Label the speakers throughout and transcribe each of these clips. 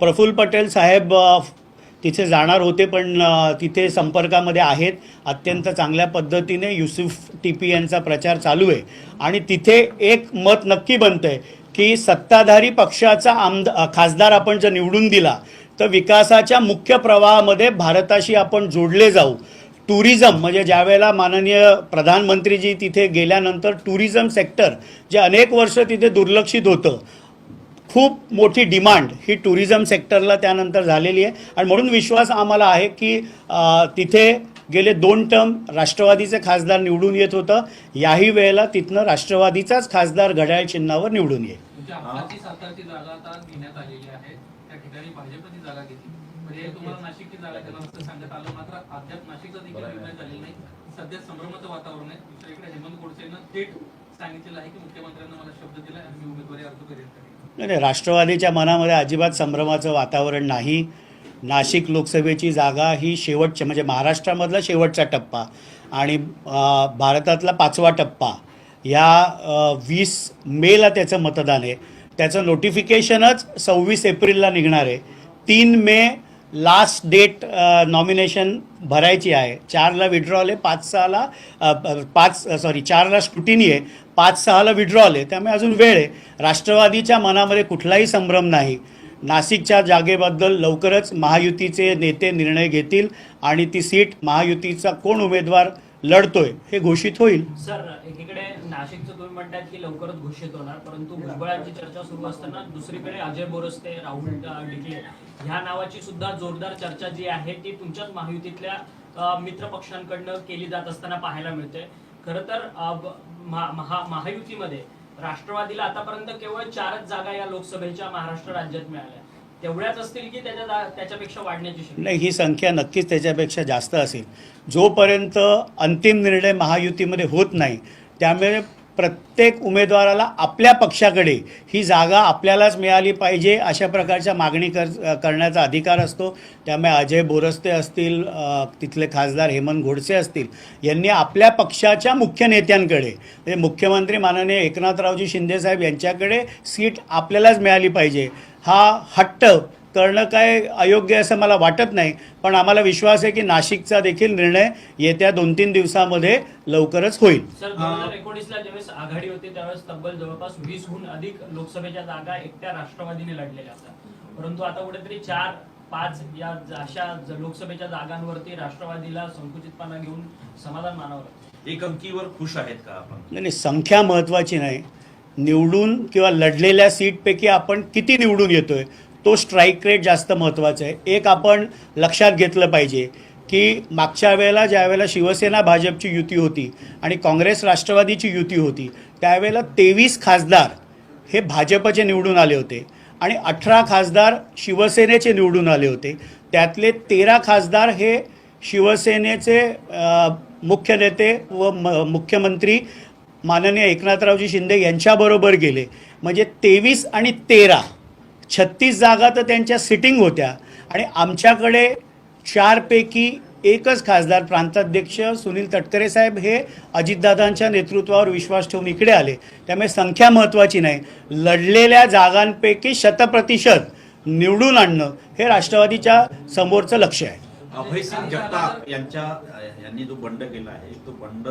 Speaker 1: प्रफुल्ल पटेल साहेब तिथे जाणार होते पण तिथे संपर्कामध्ये आहेत. अत्यंत चांगल्या पद्धतीने युसुफ टीपी यांचा प्रचार चालू आहे. आणि तिथे एक मत नक्की बनतं आहे की सत्ताधारी पक्षाचा आमद खासदार आपण जर निवडून दिला तर विकासाच्या मुख्य प्रवाहामध्ये भारताशी आपण जोडले जाऊ. टुरिझम म्हणजे ज्यावेळेला माननीय प्रधानमंत्रीजी तिथे गेल्यानंतर टुरिझम सेक्टर जे अनेक वर्ष तिथे दुर्लक्षित होतं खूप मोठी डिमांड ही टुरिझम सेक्टरला त्यानंतर झालेली आहे. आणि म्हणून विश्वास आम्हाला आहे की तिथे गेले दोन टर्म राष्ट्रवादीचे खासदार निवडून येत होतं. याही वेळेला तिथनं राष्ट्रवादीचाच खासदार घड्याळ चिन्हावर निवडून येईल.
Speaker 2: म्हणजे थेट सांगितलेलं आहे की मुख्यमंत्र्यांना मला शब्द दिला आणि मी उमेदवारी अर्ज करेन
Speaker 1: नाही नाही, राष्ट्रवादीच्या मनामध्ये अजिबात संभ्रमाचं वातावरण नाही. नाशिक लोकसभेची जागा ही शेवटच्या म्हणजे महाराष्ट्रामधला शेवटचा टप्पा आणि भारतातला पाचवा टप्पा. या वीस मेला त्याचं मतदान आहे. त्याचं नोटिफिकेशनच सव्वीस एप्रिलला निघणार आहे. तीन मे लास्ट डेट नॉमिनेशन भरायची आहे. चारला विड्रॉल आहे पाच सहाला पाच सॉरी चारला स्क्रुटिनी आहे पाच सहाला विड्रॉल आहे. त्यामुळे अजून वेळ आहे. राष्ट्रवादीच्या मनामध्ये कुठलाही संभ्रम नाही. नाशिकच्या जागेबद्दल लवकरच महायुतीचे नेते निर्णय घेतील आणि ती सीट महायुतीचा कोण उमेदवार लढतोय हे घोषित होईल.
Speaker 3: सर एकीकडे नाशिकचं तुम्ही म्हणतात की लवकरच घोषित होणार परंतु भुजबळांची चर्चा सुरू असताना दुसरीकडे अजय बोरस्ते राहुल डिकले ह्या नावाची सुद्धा जोरदार चर्चा जी आहे ती तुमच्याच महायुतीतल्या मित्र पक्षांकडनं केली जात असताना पाहायला मिळते. खरं तर महा- महायुतीमध्ये राष्ट्रवादीला आतापर्यंत केवळ चारच जागा या लोकसभेच्या महाराष्ट्र राज्यात मिळाल्या. तेवढ्याच असतील की त्याच्या त्याच्यापेक्षा वाढण्याची शक्यता?
Speaker 1: नाही ही संख्या नक्कीच त्याच्यापेक्षा जास्त असेल. जोपर्यंत अंतिम निर्णय महायुतीमध्ये होत नाही त्यामुळे प्रत्येक उमेदवाराला आपल्या पक्षाकडे ही जागा आपल्यालाच मिळाली पाहिजे अशा प्रकारच्या मागणी कर करण्याचा अधिकार असतो. त्यामुळे अजय बोरस्ते असतील तिथले खासदार हेमंत घोडसे असतील यांनी आपल्या पक्षाच्या मुख्य नेत्यांकडे म्हणजे मुख्यमंत्री माननीय एकनाथरावजी शिंदेसाहेब यांच्याकडे सीट आपल्यालाच मिळाली पाहिजे. हा हट्ट करणं काय अयोग्य असं मला वाटत नाही पण आम्हाला विश्वास आहे की नाशिकचा देखील निर्णय येत्या दोन तीन दिवसामध्ये लवकरच होईल.
Speaker 3: सर दोन हजार एकोणीसला ज्यावेळेस आघाडी होती त्यावेळेस तब्बल जवळपास वीसहून अधिक लोकसभेच्या जागा एकट्या राष्ट्रवादीने लढलेल्या असतात. परंतु आता कुठेतरी चार पाच या अशा लोकसभेच्या जागांवरती राष्ट्रवादीला संकुचितपणा घेऊन समाधान मानावं लागतं.
Speaker 4: एक अंकीवर खुश आहेत का आपण?
Speaker 1: नाही नाही, संख्या महत्त्वाची नाही. निवडून किंवा लढलेल्या सीटपैकी आपण किती निवडून येतोय? तो स्ट्राईक रेट जास्त महत्त्वाचा आहे. एक आपण लक्षात घेतलं पाहिजे की मागच्या वेळेला ज्या वेळेला शिवसेना भाजपची युती होती आणि काँग्रेस राष्ट्रवादीची युती होती त्यावेळेला तेवीस खासदार हे भाजपचे निवडून आले होते आणि अठरा खासदार शिवसेनेचे निवडून आले होते. त्यातले तेरा खासदार हे शिवसेनेचे मुख्य नेते व म मुख्यमंत्री माननीय एकनाथरावजी शिंदे यांच्याबरोबर गेले. म्हणजे तेवीस आणि तेरा छत्तीस जागा तर त्यांच्या सिटिंग होत्या. आणि आमच्याकडे चारपैकी एकच खासदार प्रांताध्यक्ष सुनील तटकरे साहेब हे अजितदादांच्या नेतृत्वावर विश्वास ठेवून इकडे आले. त्यामुळे संख्या महत्त्वाची नाही. लढलेल्या जागांपैकी शतप्रतिशत निवडून आणणं हे राष्ट्रवादीच्या समोरचं लक्ष आहे.
Speaker 4: अभयसिंग जगताप यांच्या यांनी जो बंड केला आहे तो बंड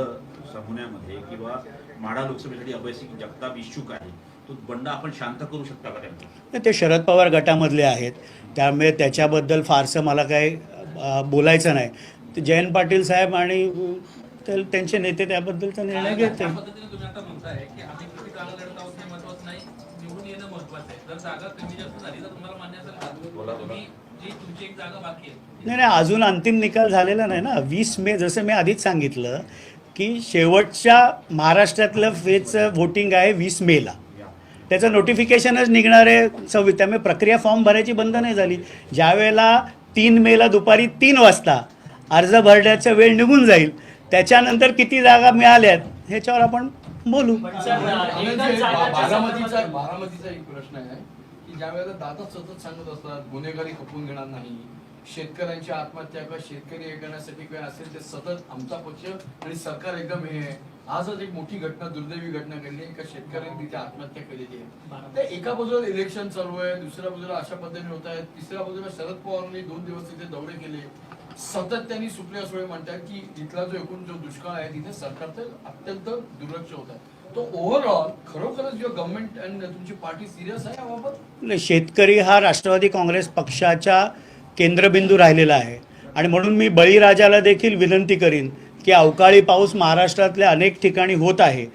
Speaker 4: समजण्यामध्ये किंवा माढा लोकसभेसाठी अभयसिंग जगताप इच्छुक आहे. तो बंड आपण शांत करू शकता का त्यांना?
Speaker 1: ते शरद पवार गटामधले आहेत. त्यामुळे त्याच्याबद्दल फारसं मला काही बोलायचं नाही. ते जयंत पाटील साहेब आणि त्यांचे नेते त्याबद्दलचा निर्णय
Speaker 2: त्या
Speaker 1: घेतील.
Speaker 2: पद्धतीने तुम्ही आता म्हणताय की आम्ही किती जागा लढत आहोत हे महत्वाचं नाही. निवडून येणं महत्वाचं आहे. जर जागा कमी जास्त झाली तर तुम्हाला मान्य असेल का? तुम्ही जी तुमची एक जागा बाकी आहे.
Speaker 1: नाही नाही अजून अंतिम निकाल झालेला नाही ना. वीस मे जसं मी आधीच सांगितलं की शेवटच्या महाराष्ट्रातलं फेजचं व्होटिंग आहे वीस मेला त्याचं नोटिफिकेशनच निघणार आहे सव्वीस. त्यामुळे प्रक्रिया फॉर्म भरायची बंद नाही झाली. ज्या वेळेला तीन मेला दुपारी तीन वाजता अर्ज भरण्याचा वेळ निघून जाईल त्याच्यानंतर किती जागा मिळाल्यात ह्याच्यावर आपण बोलू.
Speaker 5: बारामतीचा एक प्रश्न आहे की ज्या वेळेला दादा सतत सांगत असतात गुन्हेगारी खपून घेणार नाही शेतकऱ्यांची आत्महत्या किंवा शेतकरी हे करण्यासाठी काय असेल ते सतत आमचा पक्ष आणि सरकार एकदम हे आहे. आजच एक मोठी घटना दुर्दैवी घटना घडली. एका शेतकऱ्याने तिथे आत्महत्या केलेली आहे. तर एका बाजूला इलेक्शन चालू आहे दुसऱ्या बाजूला अशा पद्धतीने होत आहेत. तिसऱ्या बाजूला शरद पवारांनी दोन दिवस तिथे दौरे केले. सतत त्यांनी सुप्रिया सुळे म्हणतात की इथला जो एकूण जो दुष्काळ आहे तिथे सरकारचं अत्यंत दुर्लक्ष होत आहे. तो ओव्हरऑल खरोखरच जो गव्हर्नमेंट अँड तुमची पार्टी सिरियस आहे याबाबत?
Speaker 1: नाही, शेतकरी हा राष्ट्रवादी काँग्रेस पक्षाच्या केंद्रबिंदू राहिलेला आहे. आणि म्हणून मी बळीराजाला देखील विनंती करीन की अवकाळी पाऊस महाराष्ट्रातल्या अनेक ठिकाणी होत आहे.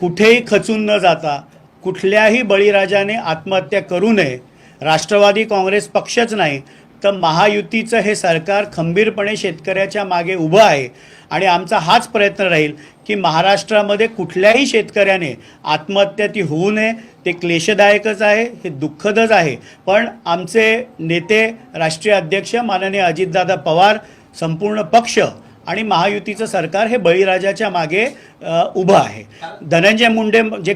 Speaker 1: कुठेही खचून न जाता कुठल्याही बळीराजाने आत्महत्या करू नये. राष्ट्रवादी काँग्रेस पक्षच नाही तर महायुतीचं हे सरकार खंबीरपणे शेतकऱ्याच्या मागे उभं आहे. आणि आमचा हाच प्रयत्न राहील की महाराष्ट्रामध्ये कुठल्याही शेतकऱ्याने आत्महत्या ती होऊ नये. ते क्लेशदायकच आहे हे दुःखदच आहे. पण आमचे नेते राष्ट्रीय अध्यक्ष माननीय अजितदादा पवार संपूर्ण पक्ष आणि महायुतीचं सरकार हे बळीराजाच्या मागे उभं आहे. धनंजय मुंडे जे